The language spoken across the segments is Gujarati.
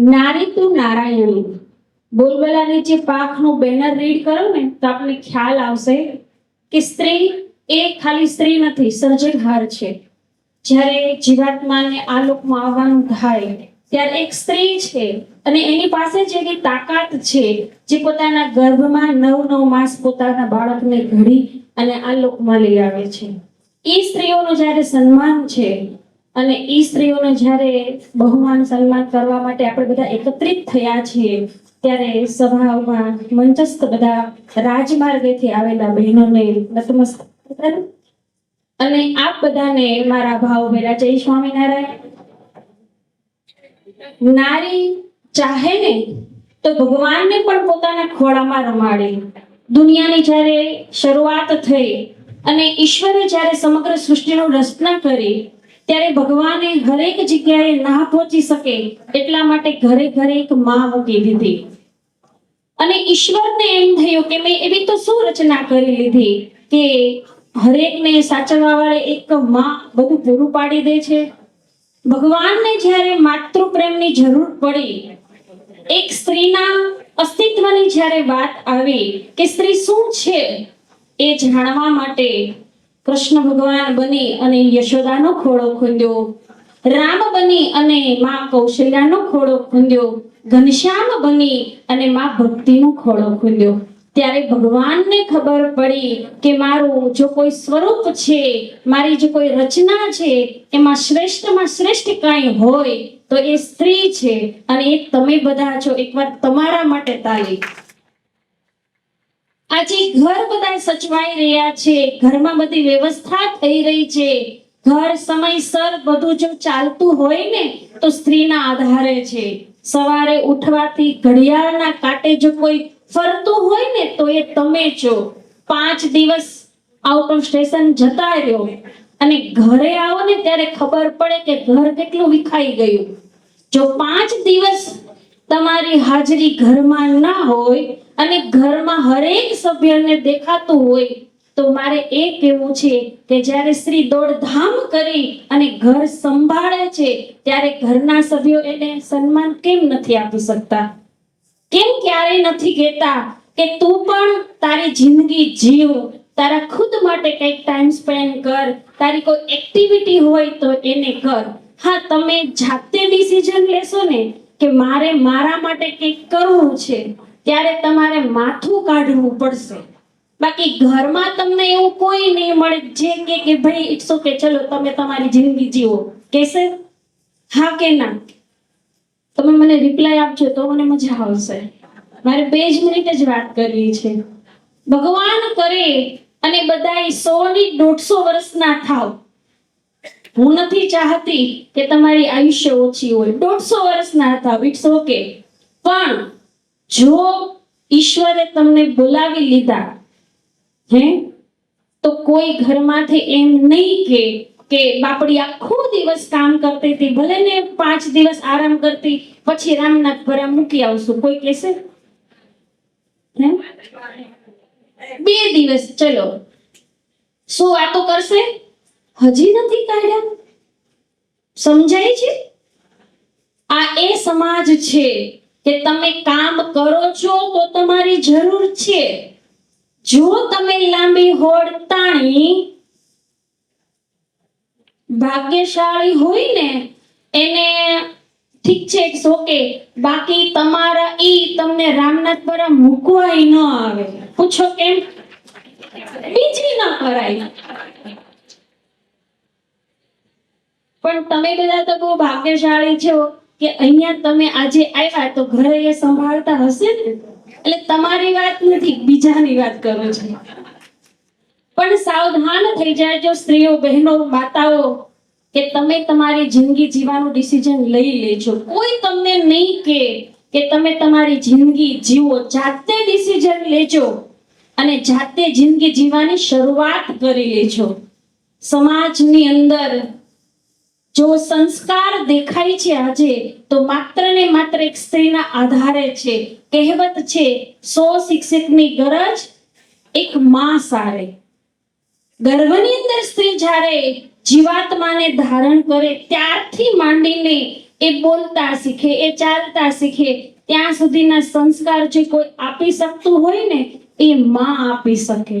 નારી તું નારાયણી. બોલબલા જે પાખનું બેનર રીડ કરો ને, તો આપણને ખ્યાલ આવશે કે સ્ત્રી એ ખાલી સ્ત્રી નથી સર્જનહાર છે. જ્યારે જીવાત્માને આ લોકમાં આવવાનું થાય, ત્યારે એક સ્ત્રી છે અને એની પાસે જે કે તાકાત છે જે પોતાના ગર્ભમાં નવ નવ માસ પોતાના બાળકને ઘડી અને આ લોકમાં લઈ આવે છે. એ સ્ત્રીઓનું જ્યારે સન્માન છે અને એ સ્ત્રીઓને જ્યારે બહુમાન સન્માન કરવા માટે આપણે બધા એકત્રિત થયા છીએ, ત્યારે સભાઓમાં મંચસ્થ બધા રાજમાર્ગેથી આવેલા બહેનોને નતમસ્તક અને આપ બધાને મારા ભાવભેરા જય સ્વામિનારાયણ. નારી ચાહે ને તો ભગવાનને પણ પોતાના ખોળામાં રમાડે. દુનિયાની જ્યારે શરૂઆત થઈ અને ઈશ્વરે જ્યારે સમગ્ર સૃષ્ટિનું રચના કરી ત્યારે ભગવાને હરેક જગ્યાએ ના પહોંચી શકે એટલા માટે ઘરે ઘરે એક માં મૂકી દીધી. અને ઈશ્વરને એમ થયું કે મેં એવી તો શું રચના કરી લીધી કે હરેકને સાચવવા વાળે એક માં બધું પૂરું પાડી દે છે? ભગવાનને જ્યારે માતૃ પ્રેમની જરૂર પડી, એક સ્ત્રીના અસ્તિત્વની જ્યારે વાત આવી કે સ્ત્રી શું છે એ જાણવા માટે કૃષ્ણ ભગવાન બની અને યશોદાનો ખોળો ખૂંદ્યો. રામ બની અને માં કૌશલ્યાનો ખોળો ખૂંદ્યો. ઘનશ્યામ બની અને માં ભક્તિનો ખોળો ખૂંદ્યો. ત્યારે ભગવાનને ખબર પડી કે મારું જો કોઈ સ્વરૂપ છે, મારી જો કોઈ રચના છે, એમાં શ્રેષ્ઠમાં શ્રેષ્ઠ કાંઈ હોય, તો એ સ્ત્રી છે. અને એ તમે બધા છો, એકવાર તમારા માટે તાલી. આજે ઘર બધા સચવાઈ રહ્યા છે. ઘરમાં બધી વ્યવસ્થા થઈ રહી છે. ઘર સમયસર બધું જો ચાલતું હોય ને, તો સ્ત્રીના આધારે છે. સવારે ઉઠવાથી ઘડિયાળના કાંટે જો કોઈ ફરતું હોય ને, તો એ તમે છો. પાંચ દિવસ આઉટ ઓફ સ્ટેશન જતા રહ્યો. અને ઘરે આવો ને, ત્યારે ખબર પડે કે ઘર કેટલું વિખાઈ ગયું. જો પાંચ દિવસ તમારી હાજરી ઘરમાં ના હોય અને ઘરમાં હરેક સભ્યને દેખાતું હોય, તો મારે એ કહેવું છે કે જ્યારે સ્ત્રી દોડધામ કરી અને ઘર સંભાળે છે, ત્યારે ઘરના સભ્યો એને સન્માન કેમ નથી આપી શકતા? કેમ ક્યારેય નથી કહેતા કે તું પણ તારી જિંદગી જીવ, તારા ખુદ માટે કંઈક ટાઈમ સ્પેન્ડ કર, તારી કોઈ એક્ટિવિટી હોય તો એને કર. હા, તમે જાતે ડિસિઝન લેશો ને કે મારે મારા માટે કંઈક કરવું છે? ત્યારે તમારે માથું કાઢવું પડશે. બાકી ઘરમાં તમને એવું કોઈ નહીં મળે જે કે કે ભાઈ ઇટ્સ ઓકે ચલો તમે તમારી જિંદગી જીવો. કેસે હા કે ના? તમે મને રિપ્લાય આપજો તો મને મજા આવશે. મારે બે જ મિનિટ જ વાત કરવી છે. ભગવાન કરે અને બધા સો ની દોઢસો વર્ષના થાવ. હું નથી ચાહતી કે તમારી આયુષ્ય ઓછી હોય. દોઢસો વર્ષના થાવ. ઇટ્સ ઓકે પણ જો ઈશ્વરે તમને બોલાવી લીધા, હે, તો કોઈ ઘરમાંથી એમ નહીં કે કે બાપડી આખો દિવસ કામ કરતી હતી, ભલે ને પાંચ દિવસ આરામ કરતી, પછી રામનાથ ભરા મૂકી આવશું. કોઈ કહેશે? બે દિવસ, ચલો. શું વાતો કરશે? હજી નથી કાઢ્યા? સમજાય છે? આ એ સમાજ છે કે તમે કામ કરો છો તો તમારી જરૂર છે. જો તમે લાંબી હોડ તાણી ભાગ્યશાળી હોય ને, એને ઠીક છે ઓકે બાકી તમારા ઈ તમને રામનાથ પર મૂકવાય ન આવે. પૂછો કેમ? બીજી ન કરાય. પણ તમે બધા તો બહુ ભાગ્યશાળી છો. કે અહીંયા તમે આજે આવ્યા તો ઘરે એ સંભાળતા હશે ને? એટલે તમારી વાત નથી, બીજાની વાત કરો છો. પણ સાવધાન થઈ જાજો સ્ત્રીઓ, બહેનો, માતાઓ, કે તમે તમારી જિંદગી જીવવાનું ડિસિઝન લઈ લેજો. કોઈ તમને નહીં કે કે તમે તમારી જિંદગી જીવો. જાતે ડિસિઝન લેજો અને જાતે જિંદગી જીવવાની શરૂઆત કરી લેજો. સમાજની અંદર જો સંસ્કાર દેખાય છે આજે, તો માત્ર ને માત્ર એક સ્ત્રીના આધારે છે. કહેવત છે, સો શિક્ષકની ગરજ, એક માં સારે. ગર્ભની અંદર સ્ત્રી જ્યારે જીવાત્માને ધારણ કરે, ત્યારથી માંડીને એ બોલતા શીખે, એ ચાલતા શીખે, ત્યાં સુધીના સંસ્કાર જે કોઈ આપી શકતું હોય ને, એ માં આપી શકે.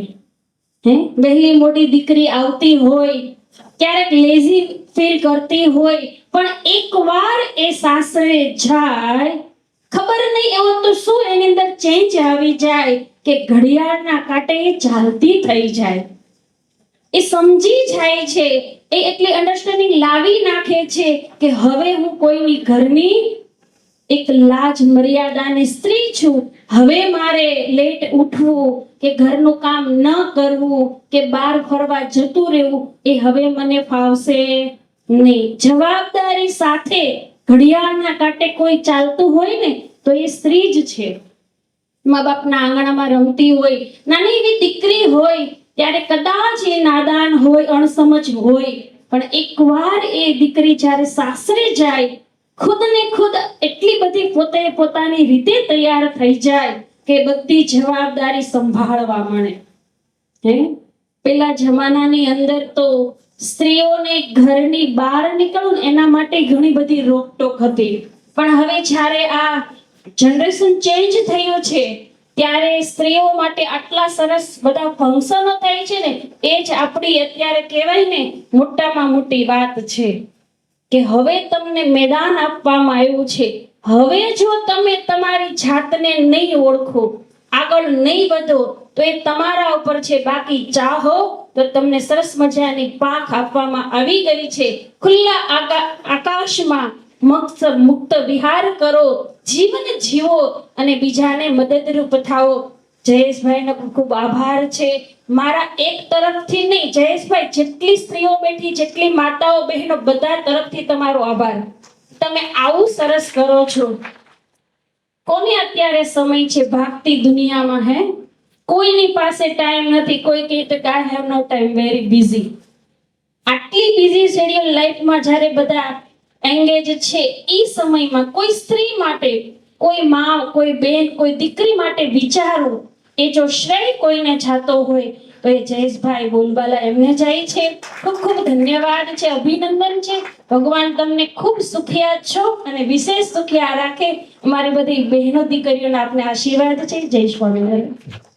હે? વહેલી મોટી દીકરી આવતી હોય ક્યારેક લેઝી ફીલ કરતી હોય, પણ એકવાર એ સાસરે જાય, ખબર નહીં એવો તો શું એની અંદર ચેન્જ આવી જાય કે ઘડિયાળના કાંટે એ ચાલતી થઈ જાય. એ સમજી જાય છે, એ એટલી અન્ડરસ્ટેન્ડિંગ લાવી નાખે છે કે હવે હું કોઈની ઘરની એક લાજ મર્યાદાની સ્ત્રી છું હવે મારે લેટ ઉઠવું કે ઘરનું કામ ન કરવું કે બહાર ફરવા જતું રહેવું, એ હવે મને ફાવશે નહીં. જવાબદારી સાથે ઘડિયાળના કાંટે કોઈ ચાલતું હોય ને, તો એ સ્ત્રી જ છે. મા બાપના આંગણામાં રમતી હોય, નાની એવી દીકરી હોય, ત્યારે કદાચ એ નાદાન હોય, અણસમજ હોય, પણ એકવાર એ દીકરી જ્યારે સાસરે જાય ખુદ ને ખુદ એટલી બધી પોતે પોતાની રીતે તૈયાર થઈ જાય કે બધી જવાબદારી સંભાળવા મળે. હે? પેલા જમાનાની અંદર તો સ્ત્રીઓને ઘરની બહાર નીકળવું એના માટે ઘણી બધી રોકટોક હતી. પણ હવે જ્યારે આ જનરેશન ચેન્જ થયું છે, ત્યારે સ્ત્રીઓ માટે આટલા સરસ બધા ફંક્શનો થાય છે ને, એ જ આપણી અત્યારે કહેવાય ને, મોટામાં મોટી વાત છે. કે હવે તમને મેદાન આપવામાં આવ્યું છે. હવે જો તમે તમારી જાતને નહીં ઓળખો, આગળ નહીં વધો, તો એ તમારા ઉપર છે. બાકી ચાહો તો તમને સરસ મજાની પાંખ આપવામાં આવી ગઈ છે. ખુલ્લા આકા- આકાશમાં મક્ષ મુક્ત વિહાર કરો, જીવન જીવો અને બીજાને મદદરૂપ થાઓ. જયેશભાઈનો ખૂબ ખૂબ આભાર છે. મારા એક તરફથી નહીં, જયેશભાઈ, જેટલી સ્ત્રીઓ બેઠી, જેટલી માતાઓ બહેનો, બધા તરફથી તમારો આભાર. તમે આવું સરસ કરો છો. કોને અત્યારે સમય છે ભાગતી દુનિયામાં, હે? કોઈની પાસે ટાઈમ નથી, કોઈ કહે તો I have no time very busy આટલી બિઝી શેડ્યુલ લાઈફમાં જ્યારે બધા એંગેજ છે એ સમયમાં કોઈ સ્ત્રી માટે કોઈ મા કોઈ બેન, કોઈ દીકરી માટે વિચારવું એ જો શ્રેય કોઈને જાતો હોય, તો એ જયેશભાઈ બોલબાલા એમને જાય છે. ખૂબ ખૂબ ધન્યવાદ છે, અભિનંદન છે. ભગવાન તમને ખૂબ સુખિયા છો અને વિશેષ સુખિયા રાખે. અમારી બધી બહેનો, દીકરીઓના આપને આશીર્વાદ છે. જય સ્વામિનારાયણ.